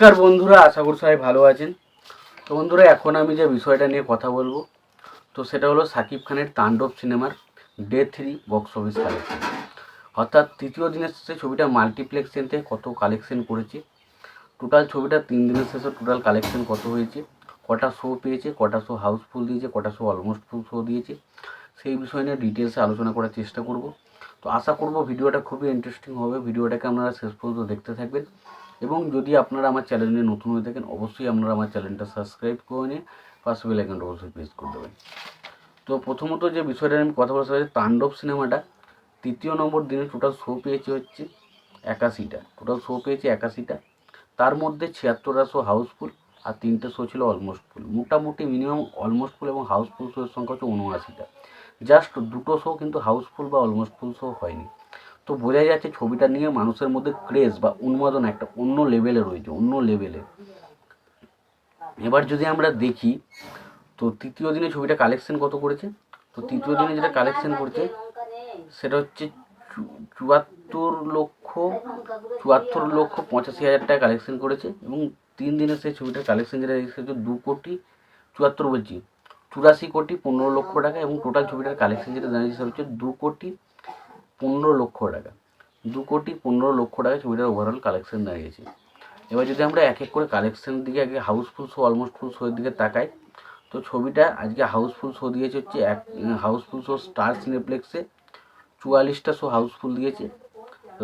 নমস্কার বন্ধুরা, আশা করি সবাই ভালো আছেন। তো বন্ধুরা, এখন আমি যে বিষয়টা নিয়ে কথা বলব, তো সেটা হলো সাকিব খানের তাণ্ডব সিনেমার day three box office collection. অর্থাৎ তৃতীয় দিনের শেষে ছবিটা মাল্টিপ্লেক্স থেকে কত কালেকশন করেছে, টোটাল ছবিটা তিন দিনের শেষে টোটাল কালেকশন কত হয়েছে, কটা শো পেয়েছে, কটা শো হাউসফুল দিয়েছে, কটা শো অলমোস্ট ফুল শো দিয়েছে, সেই বিষয় নিয়ে ডিটেলসে আলোচনা করার চেষ্টা করব। তো আশা করব ভিডিওটা খুবই ইন্টারেস্টিং হবে, ভিডিওটাকে আপনারা শেষ পর্যন্ত দেখতে থাকবেন। এবং যদি আপনারা আমার চ্যানেলে নতুন হয়ে থাকেন, অবশ্যই আপনারা আমার চ্যানেলটা সাবস্ক্রাইব করে নিয়ে পাশে বেল আইকনটা অবশ্যই প্রেস করে দেবেন। তো প্রথমত যে বিষয়টা আমি কথা বলতে চাই তাণ্ডব সিনেমাটা তৃতীয় নম্বর দিনে টোটাল শো পেয়েছে হচ্ছে একাশিটা। টোটাল শো পেয়েছে একাশিটা। তার মধ্যে ছিয়াত্তরটা শো হাউসফুল আর তিনটে শো ছিল অলমোস্ট ফুল মোটামুটি মিনিমাম অলমোস্ট ফুল এবং হাউসফুল শোয়ের সংখ্যা হচ্ছে উনআশিটা। জাস্ট দুটো শো কিন্তু হাউসফুল বা অলমোস্ট ফুল শো হয়নি। তো বোঝা যাচ্ছে ছবিটা নিয়ে মানুষের মধ্যে ক্রেজ বা উন্মাদন একটা অন্য লেভেলে রয়েছে, অন্য লেভেলে এবার যদি আমরা দেখি, তো তৃতীয় দিনে ছবিটা কালেকশন কত করেছে? তো তৃতীয় দিনে যেটা কালেকশন করেছে, সেটা হচ্ছে চুয়াত্তর লক্ষ চুয়াত্তর লক্ষ পঁচাশি হাজার টাকা কালেকশন করেছে এবং তিন দিনে সেই ছবিটার কালেকশন যেটা এসেছে দু কোটি চুয়াত্তর বলছি, চুরাশি কোটি পনেরো লক্ষ টাকা এবং টোটাল ছবিটার কালেকশন যেটা দাঁড়িয়েছে হচ্ছে দু কোটি পনেরো লক্ষ টাকা। দু কোটি পনেরো লক্ষ টাকা ছবিটার ওভারঅল কালেকশন দাঁড়িয়েছে এবার যদি আমরা এক এক করে কালেকশনের দিকে, আগে হাউসফুল শো অলমোস্ট ফুল শোয়ের দিকে তাকাই, তো ছবিটা আজকে হাউসফুল শো দিয়েছে হচ্ছে এক হাউসফুল শো স্টার সিনেপ্লেক্সে চুয়াল্লিশটা শো হাউসফুল দিয়েছে।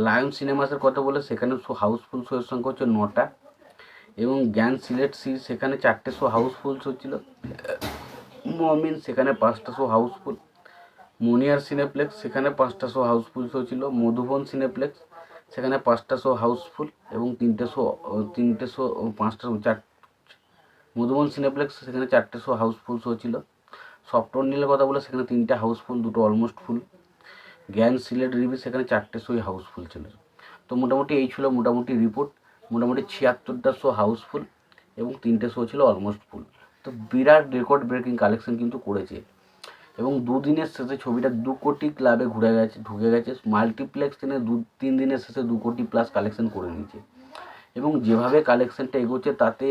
লায়ন সিনেমাসের কথা বলে সেখানে শো হাউসফুল শোয়ের সংখ্যা হচ্ছে নটা। এবং জ্ঞান সিলেট সি সেখানে চারটে শো হাউসফুল শো ছিল। মমিন সেখানে পাঁচটা শো হাউসফুল মনিয়ার সিনেপ্লেক্স, সেখানে পাঁচটা শো হাউসফুল শো ছিল। মধুবন সিনেপ্লেক্স, সেখানে পাঁচটা শো হাউসফুল এবং তিনটে শো তিনটে শো পাঁচটা শো চার, মধুবন সিনেপ্লেক্স, সেখানে চারটে শো হাউসফুল শো ছিল। সফটওয়্যার নিলে কথা বলে সেখানে তিনটে হাউসফুল দুটো অলমোস্ট ফুল জ্ঞান সিলেট রিভি, সেখানে চারটে শোই হাউসফুল ছিল। তো মোটামুটি এই ছিল মোটামুটি রিপোর্ট মোটামুটি ছিয়াত্তরটা শো হাউসফুল এবং তিনটে শো ছিল অলমোস্ট ফুল তো বিরাট রেকর্ড ব্রেকিং কালেকশন কিন্তু করেছে। এবং দুদিনের শেষে ছবিটা দু কোটি ক্লাবে ঘুরে গেছে, ঢুকে গেছে। মাল্টিপ্লেক্স দিনে দু, তিন দিনের শেষে দু কোটি প্লাস কালেকশন করে নিয়েছে। এবং যেভাবে কালেকশনটা এগোচ্ছে, তাতে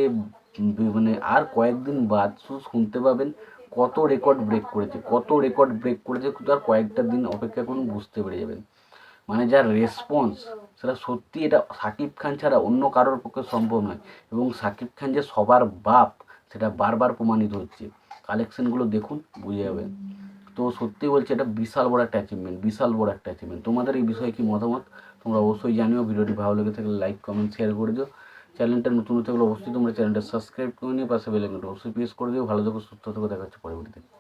মানে আর কয়েকদিন বাদ শুনতে পাবেন কত রেকর্ড ব্রেক করেছে, কত রেকর্ড ব্রেক করেছে আর কয়েকটা দিন অপেক্ষা করুন, বুঝতে পেরে যাবেন। মানে যার রেসপন্স সেটা সত্যি এটা সাকিব খান ছাড়া অন্য কারোর পক্ষে সম্ভব নয়। এবং সাকিব খান যে সবার বাপ, সেটা বারবার প্রমাণিত হচ্ছে। কালেকশনগুলো দেখুন, বুঝে যাবেন। তো সত্যি বলছি, এটা বিশাল বড় একটা অ্যাচিভমেন্ট বিশাল বড় একটা অ্যাচিভমেন্ট তোমাদের এই বিষয়ে কি মতামত? তোমরা অবশ্যই জানিও, ভিডিওটি ভালো লেগে থাকলে লাইক কমেন্ট শেয়ার করে দিও। চ্যানেলটা নতুন থাকলে অবশ্যই তোমরা চ্যানেলটা সাবস্ক্রাইব করে নিও, পাশে বেল আইকনটা অবশ্যই প্রেস করে দিও। ভালো থেকো, সুস্থ থেকো, দেখা হচ্ছে পরবর্তীতে